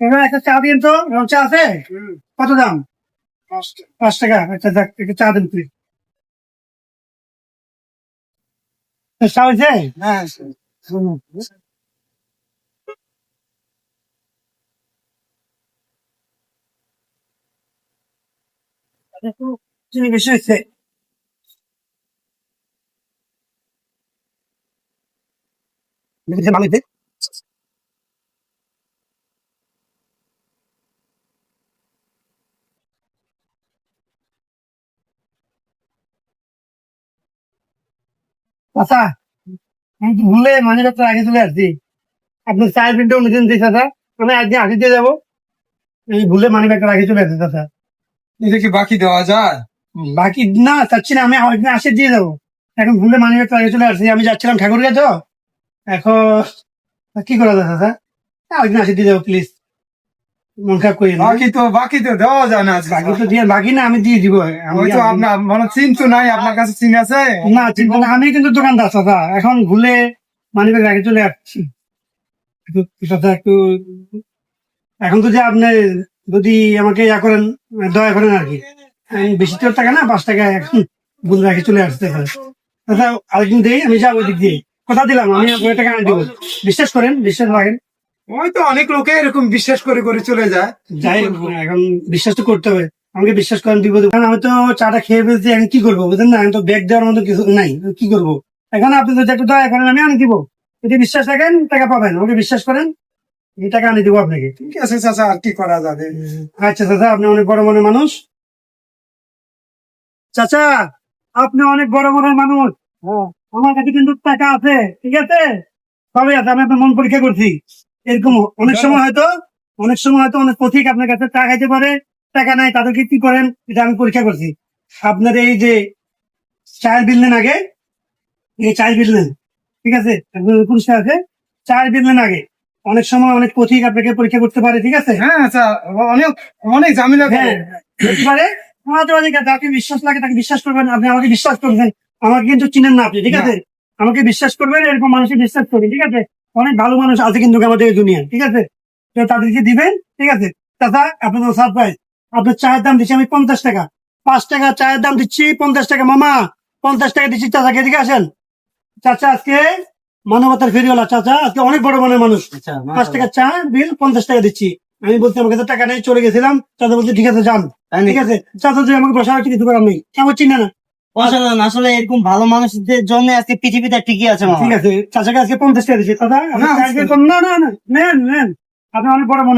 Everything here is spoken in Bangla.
এবার একটা চা দিন তো চা আছে? কত দাম? পাঁচ টাকা। আচ্ছা দেখ একটা চা দিন তুই চা হয়েছে? হ্যাঁ হুম। চিনি বেশি হয়েছে। আচ্ছা আমি ভুলে মানে তো আগে চলে আসছি। আপনার চায়ের প্রিন্টটা অন্যদিন দিই চাচা আমি একদিন আগে দিয়ে যাব। এই ভুলে মানি ব্যাগটা আগে চলে আসছে চাচা এটা কি বাকি দেওয়া যায়? বাকি না চাচ্ছি না আমি একদিন আসে দিয়ে যাব। এখন ভুলে মানি ব্যাগটা আগে চলে আসছি আমি যাচ্ছিলাম ঠাকুরকে তো এখন কি করা যায় চাচা একদিন আসে দিয়ে যাব প্লিজ করি বাকি তো বাকি তো দেওয়া যায় না বাকি তো দিয়ে বাকি না আমি দিয়ে দিব। আমি তো আপনার মানে চিন তো নাই আপনার কাছে চিন আছে। না না। আমি কিন্তু দোকানদার এখন ভুলে মানি ব্যাগ আগে চলে আসছি। একটু একটু এখন তো যে আপনি যদি আমাকে ইয়া করেন দয়া করেন আর কি। বেশি তো টাকা না পাঁচ টাকা এখন ভুল রাখে চলে আসতে পারে আরেকদিন দিই আমি যাব ওই দিক দিয়ে। কথা দিলাম আমি আপনার টাকা আনি দেবো। বিশ্বাস করেন বিশ্বাস রাখেন। ওই তো অনেক লোকে এরকম বিশ্বাস করে করে চলে যায়। যাই এখন বিশ্বাস তো করতে হবে। আমাকে বিশ্বাস করেন বিপদ কারণ আমি তো চাটা খেয়ে ফেলছি এখন কি করব বুঝলেন না? আমি তো ব্যাগ দেওয়ার মতো কিছু নাই কি করব? এখন আপনি যদি একটু দয়া করেন আমি আনি দিব। যদি বিশ্বাস রাখেন টাকা পাবেন। আমাকে বিশ্বাস করেন এই টাকা আনি দিব আপনাকে। ঠিক আছে চাচা আর কি করা যাবে? আচ্ছা চাচা আপনি অনেক বড় মনের মানুষ। চাচা আপনি অনেক বড় মনের মানুষ। হ্যাঁ, আমার কাছে কিন্তু টাকা আছে ঠিক আছে? সবই আছে আমি আপনার মন পরীক্ষা করছি। এরকম অনেক সময় হয়তো অনেক সময় হয়তো অনেক পথিক আপনার কাছে টাকা খাইতে পারে টাকা নাই তাদেরকে কি করেন এটা আমি পরীক্ষা করছি। আপনার এই যে চায়ের বিল নেন আগে এই চায়ের বিল নেন ঠিক আছে? পরিষ্কার আছে চায়ের বিল নেন আগে। অনেক সময় অনেক পথিক আপনাকে পরীক্ষা করতে পারে ঠিক আছে? হ্যাঁ আচ্ছা অনেক অনেক করে। হ্যাঁ পারে। আমাদের অনেক বিশ্বাস লাগে তাকে বিশ্বাস করবেন আপনি আমাকে বিশ্বাস করবেন। আমাকে কিন্তু চিনেন না আপনি ঠিক আছে? আমাকে বিশ্বাস করবেন এরকম মানুষকে বিশ্বাস করি ঠিক আছে? অনেক ভালো মানুষ আছে কিন্তু আমাদের এই দুনিয়ায় ঠিক আছে? তো তাদেরকে দিবেন ঠিক আছে? চাচা আপনাদের সারপ্রাইজ আপনার চায়ের দাম দিচ্ছি আমি পঞ্চাশ টাকা। পাঁচ টাকা চায়ের দাম দিচ্ছি পঞ্চাশ টাকা। মামা পঞ্চাশ টাকা দিচ্ছি চাচাকে এদিকে আসেন। চাচা আজকে মানবতার ফেরিওয়ালা চাচা আজকে অনেক বড় মনের মানুষ। পাঁচ টাকা চা বিল পঞ্চাশ টাকা দিচ্ছি। আমি বলছি আমার কাছে টাকা নেই চলে গেছিলাম। চাচা বলছে ঠিক আছে যান। ঠিক আছে? চাচা যদি আমাকে বসা কিছু করার নেই। আমার চিনে না। অসাধারণ। আসলে এরকম ভালো মানুষদের জন্য আজকে পৃথিবীটা টিকে আছে ঠিক আছে চাচাকে আজকে পঞ্চাশ টাকা দিচ্ছি দাদা না, না না নেন নেন। আপনি অনেক বড় মনে